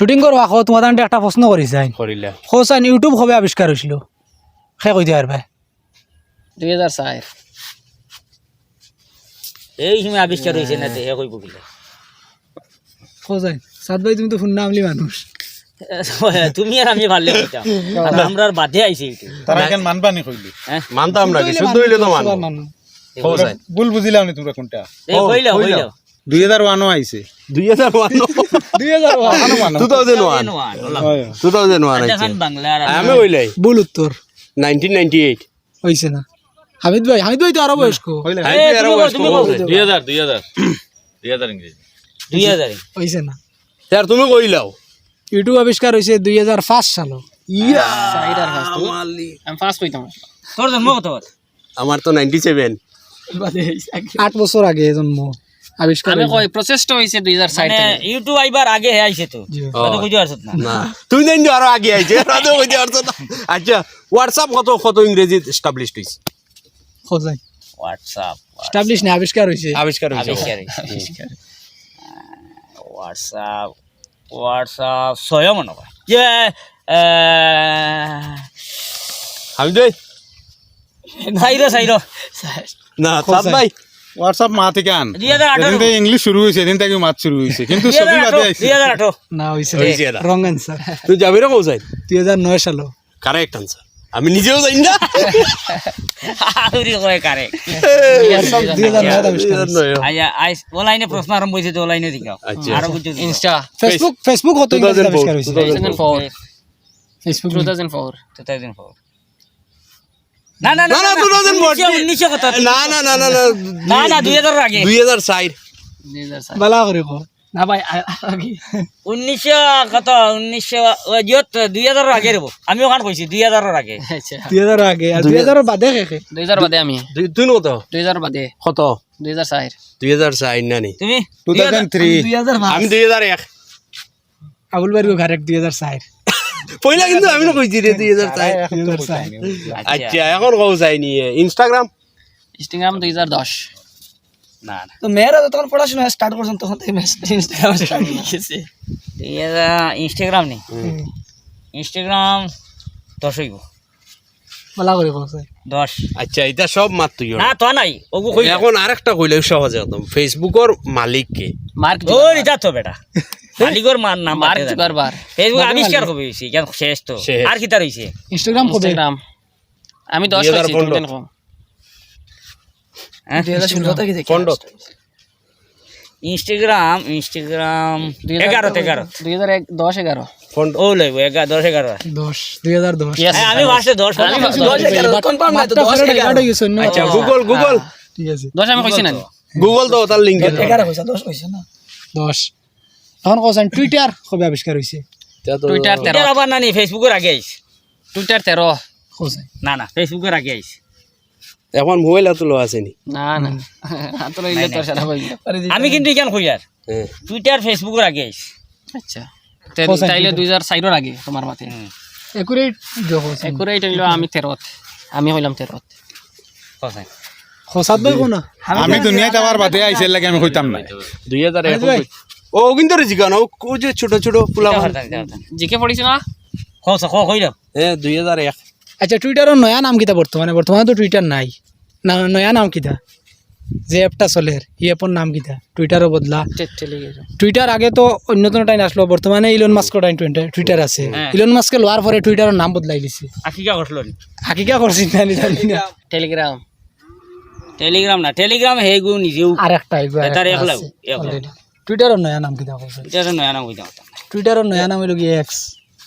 Shooting করবা খো তোমার একটা প্রশ্ন করিস আইন। করিলা খোসাইন ইউটিউব কবে আবিষ্কার হয়েছিল সে কই দিবার ভাই। দুই হাজার চার এই সময় আবিষ্কার হয়েছে না তে কইব কিলা খোসাইন সাদ ভাই তুমি তো শুননা আমলি মানুষ তুমি আর আমি ভালো কইতাম আমরা আর বাদে আইছি তারা কেন মানবা নি কইলি মানতাম নাকি শুদ্ধ হইলে তো মান ভুল বুঝিলাম নি তোমরা কোনটা? এই কইলা কইলা দুই হাজার ওয়ানও আইছে দুই হাজার ওয়ান দুই হাজার two thousand one. Two thousand one. দেখান বাংলা আর আমি ওইলাই ভুল উত্তর। Nineteen ninety eight. হয়েছে না। হামিদ ভাই হামিদ ভাই তো আরও বয়স্ক। তুমি বলো, দুই হাজার দুই হাজার। দুই হাজার ইংরেজি। দুই হাজার হয়েছে না। আর তুমি কইলাও ইউটিউব আবিষ্কার হয়েছে দুই হাজার পাঁচ সাল? আমার তো নাইনটি সেভেন। আট বছর আগে জন্ম। আবিষ্কার আমি। কই হইছে চার মানে ইউটিউব আইবার আগে হে আইছে তো। কত বুঝতে পারছত না? না। তুই জানি আরও আগে আইছে রাতেও কইতে পারছ না। আচ্ছা হোয়াটসঅ্যাপ কত কত ইংরেজি এস্টাবলিশড হইছে? খোঁজাই। হোয়াটসঅ্যাপ স্টাবলিশ না আবিষ্কার হয়েছে আবিষ্কার হইছে। আবিষ্কার হোয়াটসঅ্যাপ হোয়াটসঅ্যাপ ছয় যে আমি দই সাইরো সাইরো না সাত ভাই। হোয়াটসঅ্যাপ মা থেকে আন এদিন থেকে ইংলিশ শুরু হয়েছে এদিন থেকে মাত শুরু হয়েছে। কিন্তু ছবি বাদে আইছে। না না। রং অ্যান্সার তুই যাবি রে হাজার নয় সাল। কারেক্ট আনসার আমি নিজেও জানি না। আহুরি কয় কারে দুই হাজার নয় আবিষ্কার হয়েছে। আচ্ছা আইস অনলাইনে প্রশ্ন আরম্ভ হয়েছে তো অনলাইনে দিকাও। আরও কিছু ইনস্টা ফেসবুক ফেসবুক কত 2004, আবিষ্কার হয়েছে? 2004 ফেসবুক টু থাউজেন্ড ফোর 2004 না না না, না, 2014 উনিশশো না না না না না না না দুই হাজার আগে দুই হাজার চার দুই হাজার চার বালা করে কো না ভাই আগে উনিশশো কত উনিশশো যত দুই হাজার আগে রেবো আমি ওখান কইছি দুই হাজার আগে আচ্ছা দুই হাজার আগে আর দুই হাজার বাদে কে কে দুই হাজার বাদে আমি দুই- তুই কত দুই হাজার বাদে কত দুই হাজার চার দুই হাজার চার না তুমি দুই আমি দুই হাজার এক আবুল বাড়ি দুই হাজার চার পয়লা কিন্তু আমি না কইছি রে দুই হাজার চার। দুই হাজার চার আচ্ছা। এখন কৌ চাই নিয়ে ইনস্টাগ্রাম ইনস্টাগ্রাম দুই হাজার দশ। না না। তো মেয়েরা তখন পড়াশোনা স্টার্ট করছেন তখন থেকে ইনস্টাগ্রাম স্টার্ট হাজার ইনস্টাগ্রাম নেই ইনস্টাগ্রাম দশ হইব। বালা করে স্যার দশ। আচ্ছা এটা সব মাত তুই না তো নাই ওগু কই এখন আরেকটা কইলে সহজে একদম। ফেসবুকের মালিক কে মার্ক ও রিতা তো বেটা। মালিকর মান নাম মার্ক জুকারবার ফেসবুক আবিষ্কার কবে হইছে কেন শেষ তো? আর কিতা রইছে ইনস্টাগ্রাম কবে? ইনস্টাগ্রাম। আমি দশ 2015 তুমি কেন কম হ্যাঁ? দুই হাজার ষোলো থেকে দেখি। Instagram Instagram. দুই হাজার- এগারো এগারো। দুই হাজার দশ এগারো। পন্ড ও লাগবে এগারো দশ এগারো। দশ দুই হাজার দশ। হ্যাঁ, আমি ফার্স্টে দশ আমি বললাম। দশ এগারো। কনফার্ম না তো দশ এগারো। আচ্ছা গুগল গুগল ঠিক আছে। দশ আমি কইছি না। গুগল তো তার লিঙ্ক দশ। এখন কোসেন টুইটার কবে আবিষ্কার হয়েছে টুইটার তেরো। আবার নানি ফেসবুকের আগে আইস টুইটার তেরো। কোসেন না না ফেসবুকের আগে আইস এখন মোবাইল আসেনি না? না হাত লইলে সারা কইল আমি কিন্তু এখান কই আর টুইটার ফেসবুকের আগে আইস আচ্ছা। তাইলে দুই হাজার চাইরোর আগে তোমার মাতে। একুরেট একুরেট হইল আমি তেরোত। আমি হইলাম তেরোত। কথা খসাত বই কোনা আমি দুনিয়াতে আবার বাদে আইছে লাগে আমি কইতাম না দুই হাজার এক ও কিন্তু জিগানো ও যে ছোট ছোট ফুলা জিকে পড়িছি না? খোঁজ খ কইলাম। হ্যাঁ দুই হাজার এক। আচ্ছা টুইটারের নয়া নাম কিতা বর্তমানে? বর্তমানে তো টুইটার নাই। না নয়া নাম কিতা? যে অ্যাপটা চলে ই অ্যাপের নাম কিতা? টুইটারও বদলা। টুইটার আগে তো অন্যতম টাইম আসলো বর্তমানে ইলন মাস্কর টাইম টুইটার আছে। হ্যাঁ। ইলন মাস্কে লোয়ার পরে টুইটারের নাম বদলাই দিছে। আকিকা করছিল নি হাকিকা করছি না নি জানি না। টেলিগ্রাম টেলিগ্রাম না টেলিগ্রাম হেগু নিজেও আর একটা এগুলো আর এটার এক লাগ টুইটারের নয়া নাম কিতা কইছে এটা নয়া নাম কইতাম টুইটারের নয়া নাম হইল গিয়ে এক্স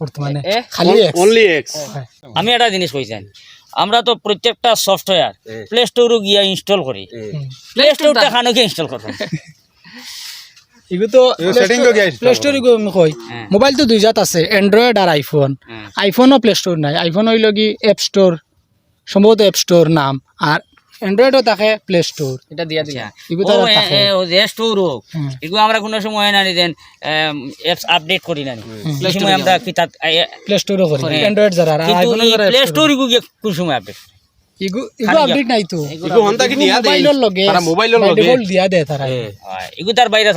বর্তমানে খালি এক্স অনলি এক্স আমি একটা জিনিস কইছেন আমরা তো প্রত্যেকটা সফটওয়্যার। প্লে স্টোরও গিয়া ইনস্টল করি প্লে স্টোরটা খানো কি ইনস্টল তো প্লে স্টোর কই হ্যাঁ। মোবাইল তো দুই জাত আছে এন্ড্রয়েড আর আইফোন। আইফোনও প্লে স্টোর নাই আইফোন হইল কি অ্যাপ স্টোর সম্ভবত অ্যাপ স্টোর নাম আর অ্যান্ড্রয়েডও থাকে প্লে স্টোর এটা দিয়া দিয়া ও যে স্টোর হোক এগুলো আমরা কোনো সময় না দেন অ্যাপস আপডেট করি না এই সময় আমরা কি তাত প্লে স্টোরও করি। অ্যান্ড্রয়েড যারা আইফোন যারা প্লে স্টোর ইগু কোন সময় আপডেট ইগু ইগু আপডেট নাই তো। ইগো হন্তা কি দিয়া দেই মোবাইলের লগে তারা মোবাইলের লগে। দিয়া দেয় তারা। ইগু তার বাইরে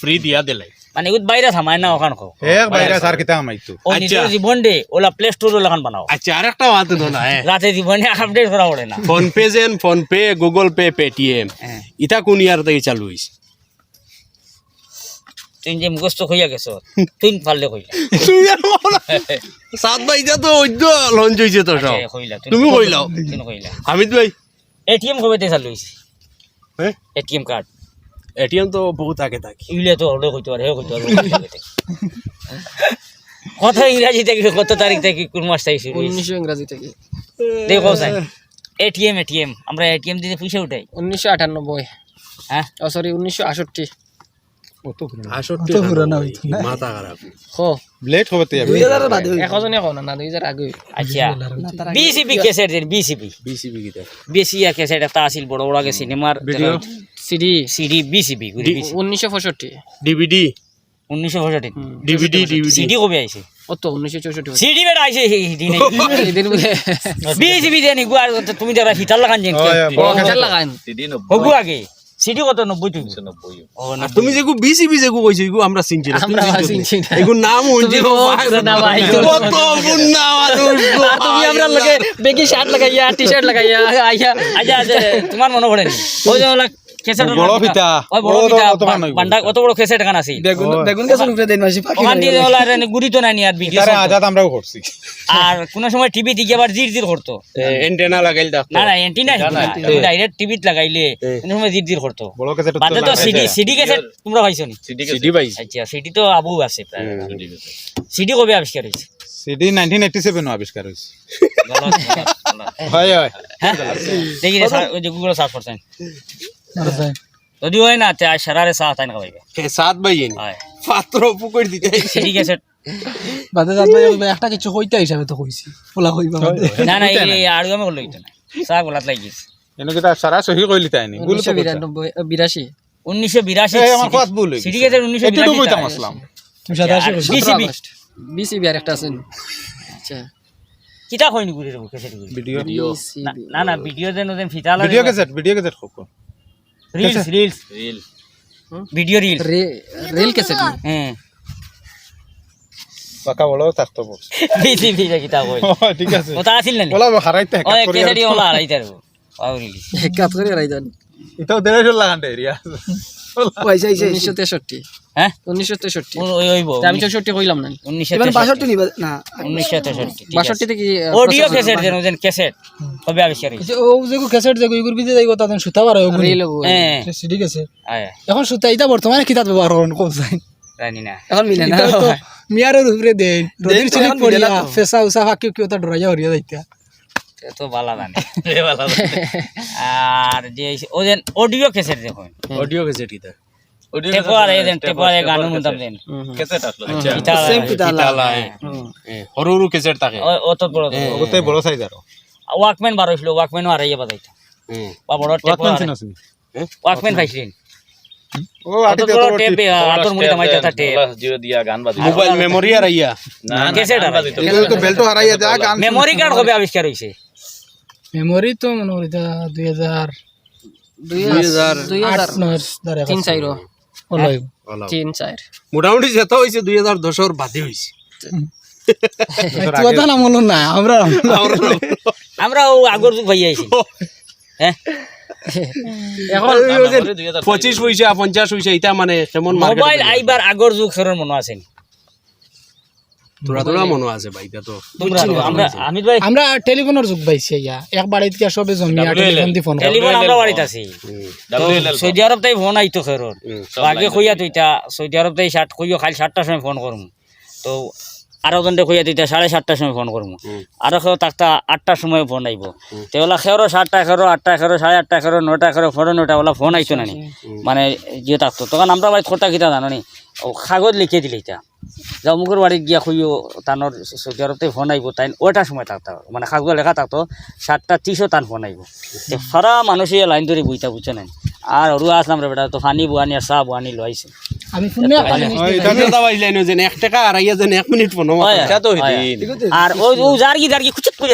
ফ্রি দিয়া দিলাই মানে উদ বাইরে থামায় না ওখান খো এক বাইরে সার কিতা আমাইতো ও আচ্ছা। নিজের জীবন দে ওলা প্লে স্টোর বানাও। আচ্ছা আরেকটা না হ্যাঁ। রাতে জীবনে আপডেট করা পড়ে না। ফোন পে যেন PhonePe Google Pay Paytm. ইটা কোন ইয়ার থেকে চালু হয়েছে তুই যে মুখস্থ হইয়া গেছ তুই পারলে কইলা। সাত ভাই ইটা তো অদ্য লঞ্চ হয়েছে তো সব। তুই- তুমি কইলাও। তুই কইলা। হামিদ ভাই। এটিএম কবে থেকে চালু হইছে? হ্যাঁ। এটিএম কার্ড এটিএম তো বহুত আগে থাকি। ইউলে তো হলে কইতে পারে হে কইতে পারে কত ইংরাজি থেকে কত তারিখ থেকে কোন মাস থেকে? উনিশশো ইংরাজি থেকে। দেখো স্যার এটিএম এটিএম। আমরা এটিএম দিয়ে পয়সা উঠাই। উনিশশো আটানব্বই। হ্যাঁ? ও সরি উনিশশো আষট্টি। আগে আচ্ছা। বিসিপি বিসিপি কিটা একটা আছিল বড় বড় আগে সিনেমার চিডি সিডি বিসিপি উনিশশো পঁয়ষট্টি। ডিভিডি উনিশশো পঁয়ষট্টি। ডিভিডি ডিভিডি সিডি কবে আইছে। অত উনিশশো চৌষট্টি সিডি বেড়া আইছে সিডি এদিন বোলে। বিসিপি দেন ইগু আর তুমি যারা হিতার লাগান যেন খেল লাগান। সিডি হগু আগে। সিডি কত? নব্বই তুমি। নব্বই। তুমি যেগু বিসিবি যেগু কইছো ইগু আমরা চিনছি না আমরা চিনছি না। এগু নাম হইছে। কত পুন্না মানুষ তুমি আমরা লগে বেগি শার্ট লাগাইয়া টি শার্ট লাগাইয়া আইয়া আচ্ছা আচ্ছা তোমার মনে পড়ে ওই যে কেসেট বড় ফিতা। ওই বড় ও তো- ফিতা অত নয় বান্ডা কত বড় কেসেট গান আছে বেগুন বেগুন গাছের উপরে দেন মাসি পাখি ওখান দিয়ে ওলা গুড়ি তো নাই আর ভিডিও তারে আজাদ আমরাও করছি। আর কোন সময় টিভি দিকে আবার জির জির করতো। এন্টেনা লাগাইল দাও না না এন্টিনা ডাইরেক্ট টিভিত লাগাইলে। কোন সময় জির জির করতো। বড় কাছে বাদে তো সিডি সিডি কেসেট তোমরা পাইছো নি? সিডি সিডি ভাই আচ্ছা সিডি তো আবু আছে প্রায়। সিডি কবে আবিষ্কার হয়েছে? সিডি 1987 আবিষ্কার হইছে। হয় হয়। হ্যাঁ? দেখি ওই যে গুগল সার্চ করছেন। যদি হয় না তে সারারে সাহ তাই না সাত ভাই পাত্র পুকুর দিতে সিডি ক্যাসেট বাদে যাত ভাই একটা কিছু হইতা হিসাবে তো কইছি ওলা কইবা না না এই আড়ু আমি করল না। চাহ গোলাত লাগিয়েছে এনে কিটা সারা সহি কইলি তাই নি? গুলো উনিশশো বিরানব্বই বিরাশি। উনিশশো বিরাশি এই আমার কথা ভুল হইছে। এটুকু কইতাম আসলাম। তুমি সাথে আসি বিসিবি। বিসিবি আর একটা আছেন আচ্ছা। কিতা হয়নি গুড়ি রে ভিডিও। না না ভিডিও দেন ওদের ফিতালা video cassette video cassette খোক reels reels reel video reel reel cassette হ্যাঁ পাকা বড় থাকতো বস বিজি বিজি কিতা কই ঠিক আছে ওটা আছিল না বলা হারাইতে হেকাত করি ক্যাসেট ওলা হারাইতে তার আও রিল কাজ করে রাইজান এটাও দেড়শো লাগান দে এরিয়া পয়সা আইছে উনিশশো তেষট্টি হ্যাঁ? উনিশশো তেষট্টি। আমি চৌষট্টি কইলাম না। উনিশশো এবার তেষট্টি বাষট্টি নিবা না উনিশশো তেষট্টি বাষট্টি থেকে অডিও ক্যাসেট দেন ওদের ক্যাসেট কবে আবিষ্কার ও যে ক্যাসেট যে ইগুর বিদে যাইব তাদের সুতা বার হয় রেল হ্যাঁ। সিডি ক্যাসেট এখন সুতা এটা বর্তমানে কিতাব ব্যবহার করেন কোন যাই। জানি না। এখন মিলে না। মিয়ারের উপরে রোদির পড়িয়া ফেসা উসা ফাঁকি কেউ তা ডরাইয়া হরিয়া যাইতা। তো বালা জানে আর যে অডিও ক্যাসেট দেখুন। অডিও ক্যাসেট কিটা টেপোয়ারে দেন টেপোয়ারে গান মুদাম দেন। কেসেট আসলো। আচ্ছা। সেম কি তালা হরু হরু কেসেট থাকে। ও কার্ড কবে আবিষ্কার হইছে? মেমরি তো মনে হয় 2000 2000 2000 3 4 তিন চার। মোটামুটি যেত হয়েছে দুই হাজার দশর বাদে হয়েছে কথা না আমরা আমরা আগর যুগ ভাই আইছি। হ্যাঁ। এখন পঁচিশ পয়সা পঞ্চাশ পয়সা এটা মানে কেমন মোবাইল আইবার আগর যুগ সরের মনে আছে মনে আছে ভাই তো আমরা টেলিফোনের যুগ পাইছি ইয়া এক বাড়িতে গিয়া সবে জমিয়া টেলিফোন দি ফোন টেলিফোন আমরা বাড়িতে আছি সৌদি আরব তাই ফোন আইতো খেরর আগে কইয়া তো ইটা সৌদি আরব তাই কইও খালি সাতটার সময় ফোন করমু। তো আরও জনটা কইয়া দিতা সাড়ে সাতটার সময় ফোন করমু। আরও কেউ তাকতা আটটার সময় ফোন আইব। তো ওলা খেরো সাতটা খেরো আটটা খেরো সাড়ে আটটা খেরো নটা খেরো ফোন নটা ওলা ফোন আইতো না মানে যে থাকতো তখন আমরা বাড়ি খোটা কিতা জানো নি? ও কাগজ লিখে দিলে ইটা যা মুখের বাড়ি গিয়া খুইও তানোর সৌদি ফোন আইব তাই ওইটার সময় থাকতো মানে কাগজ লেখা থাকতো সাতটা ত্রিশও তান ফোন আইব। তো সারা মানুষই লাইন ধরে বইতা বুঝছে না আর অরু আসলাম রে বেটা তো ফানি বুয়ানি আর চাহ বুয়ানি লইছে। আমি ন যেন এক টাকা আর যেন এক মিনিট ফোন হয়। আর ওই ও খুচুত করে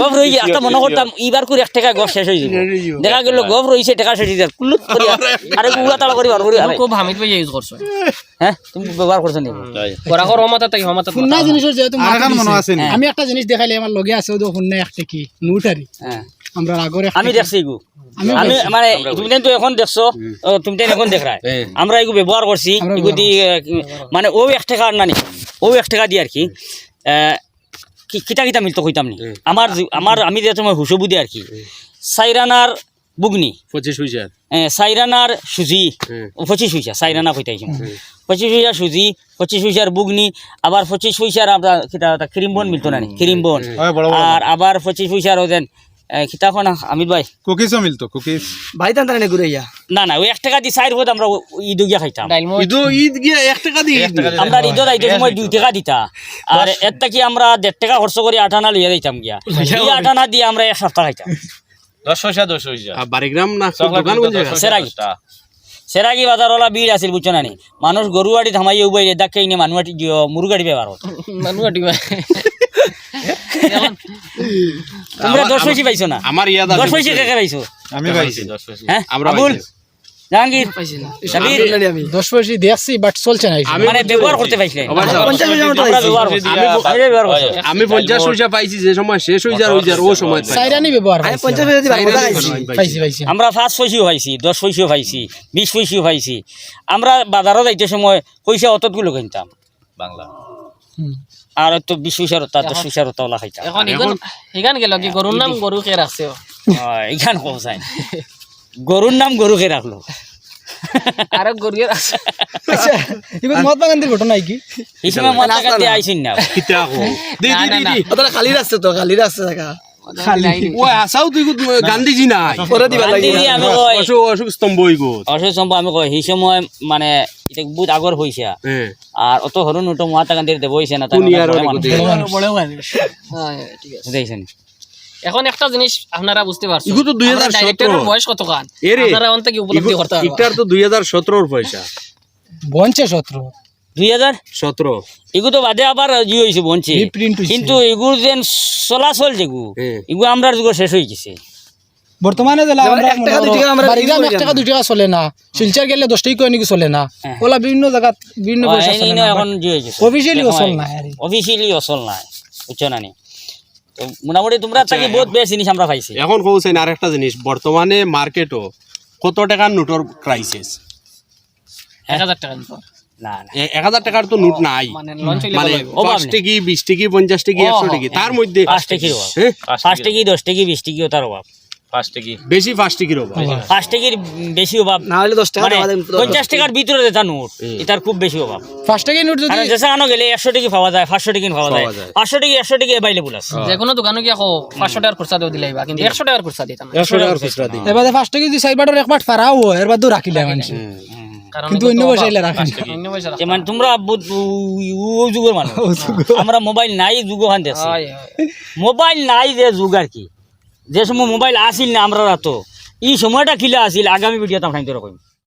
গভ রই একটা মনে করতাম এইবার করে এক টাকা গভ শেষ হয়ে যাবে। দেখা গেল গভ রইছে টাকা শেষ হয়ে যাবে। কুলুত করে আরে গুলা তালা করি বার করি আরে। খুব হামিদ ভাই ইউজ করছ। হ্যাঁ? তুমি ব্যবহার করছ নি গরাকর হমাতা তাই হমাতা ফুন্না জিনিসের যেহেতু আর মনে আছে আমি একটা জিনিস দেখাইলে আমার লগে আছে ওদের ফুন্না একটা কি? নুটারি। হ্যাঁ। আমরা আগরে আমি দেখছি আমিও আমি মানে তুমি তো এখন দেখছ তুমি তো এখন দেখ আমরা এগু ব্যবহার করছি আমরা এগু দি আহ, মানে ও এক টাকা আর না নি ও এক টাকা দিয়ে আর কি কিতা কিতা মিলতো কইতাম নি। আমার আমার আমি যে তোমার হুসবুদি আর কি সাইরানার বুগনি। পঁচিশ সাইরানার সুজি পঁচিশ পয়সা সাইরানা কইতাইছি পঁচিশ পয়সা সুজি পঁচিশ পয়সার বুগনি আবার পঁচিশ পয়সার আমরা কিতা ক্রিমবন মিলতো না হয়, বড় আর আবার পঁচিশ পয়সার ওদের কিতাখন আমির ভাই। কুকিজও মিলতো কুকিজ। না না ওই এক টাকা দিয়ে চাইর বোধ আমরা ঈদ গিয়া খাইতাম। ঈদ ঈদ গিয়া এক টাকা ঈদ গিয়া। আমরা আইতে সময় দুই টাকা দিতা। আর এর থেকে আমরা দেড় টাকা খরচ করে আঠানা লইয়া দিতাম গিয়া। এই আঠানা দিয়ে আমরা এক সপ্তাহ খাইতাম। দশ পয়সা দশ পয়সা। আর বারিগ্রাম না দোকান সেরাগি। সেরাগি বাজারওয়ালা বিল আছিল বুঝছ না মানুষ গরু গাড়ি থামাই উবাই দেখে ইনে মানুষ মুরু গাড়ি ব্যবহার হতো। তোমরা দশ পয়সা পাইছো না। আমার ইয়াদ দশ পয়সা কাকে পাইছো? আমি পাইছি। দশ পয়সা হ্যাঁ? আমরা আবুল জাহাঙ্গীর সাবির দশ পয়সা দেখছি বাট চলছে না মানে ব্যবহার করতে করছি। আমি- আমি। আমি পয়সা পাইছি যে সময় শেষ হয়ে যার ওই যার ও সময় সাইরানি ব্যবহার পাইছি। পাইছি। পাইছি। পাইছি আমরা পাঁচ পয়সাও পাইছি দশ পয়সাও পাইছি বিশ পয়সাও পাইছি। আমরা বাজারও যাইতে সময় পয়সা অতগুলো কিনতাম। বাংলা। হুম। আর তো বিশ পয়সার ওটা দশ পয়সার ওলা খাইতাম এখন ইগন ইগান গেল কি? গরুর নাম গরু কে রাখছে। ও। এইখান কৌসাই গরুর নাম গরুকে রাখল। আর গরু কে রাখছে। আচ্ছা মহাত্মা গান্ধীর ঘটনা কি? এই সময় মত কাটতে না। কিতা কও? দি, দি, দি। দি। খালি কো- গান্ধীজি নাই। গান্ধী দিয়ে আমি কই অশোক অশোক স্তম্ভ আমি কই সেই সময় মানে এটা বহুত আগর হইছে হ্যাঁ আর অত মহাত্মা গান্ধীর দেব হইছে না? হ্যাঁ, বুঝাইছেন? এখন একটা জিনিস আপনারা বুঝতে পারছেন। ইগো তো 2017 আমরা director বয়স কত কান আপনারা অন্ত কি উপলব্ধি করতে পারবেন। ইটার তো দুই হাজার সতেরোর পয়সা। বঞ্চে সত্র। দুই হাজার? সতেরো। এগু তো বাদে আবার জি হয়েছে বঞ্চে কিন্তু এগুর যেন চলাচল যেগু। এগু আমরা যুগ শেষ হয়ে গেছে। বর্তমানে আমরা এক টাকা দুই টাকা চলে না। শিলচার গেলে দশ টাকা নাকি চলে না? হ্যাঁ। ওলা বিভিন্ন বিভিন্ন না হয়ে গেছে Officially অচল নাই আর। অফিসিয়ালি অচল নাই বুঝছ না তো মোটামুটি তোমরা থাকি বহুত বেশ জিনিস আমরা পাইছি। এখন কৌছেন আর একটা জিনিস বর্তমানে মার্কেটও কত টাকার নোটর ক্রাইসিস এক হাজার টাকা। না না। এক হাজার টাকার তো নোট নাই। মানে মানে পাঁচ টিকি বিশ টিকি পঞ্চাশ টিকি একশো টিকি তার মধ্যে পাঁচ অভাব হ্যাঁ? পাঁচ টিকি দশ টিকি বিশ টিকিও তার অভাব। বেশি পাঁচ টিকির অভাব পাঁচ টিকির বেশি অভাব? না হলে দশ টাকা পঞ্চাশ টাকার ভিতরে যেটা নোট এটার খুব বেশি অভাব। পাঁচ টাকা নোট যদি কারণ যেখানে গেলে একশো টাকি পাওয়া যায় পাঁচশো টাকি পাওয়া যায়। পাওয়া পাঁচশো টাকি একশো টাকি অ্যাভেলেবল আছে। যে কোনো দোকানে গিয়া কো পাঁচশো টাকার খুচরা দিও দিলাইবা কিন্তু একশো টাকার খুচরা দিতাম একশো টাকার খুচরা দিই এবারে পাঁচ টাকা যদি চাই এক মাঠ ফারাও হয় রাখিলে মানুষ। কিন্তু অন্য রাখেন রাখা। যে মানে তোমরা বহুত উ- উ- যুগের মানুষ। আমরা মোবাইল নাই যুগ হয়, হয়। মোবাইল নাই যে যুগ আর কি। যে সময় মোবাইল আসিল না আমরা তো, এই সময়টা কিলা আসিল, আগামী ভিডিওতে আমরা কইম।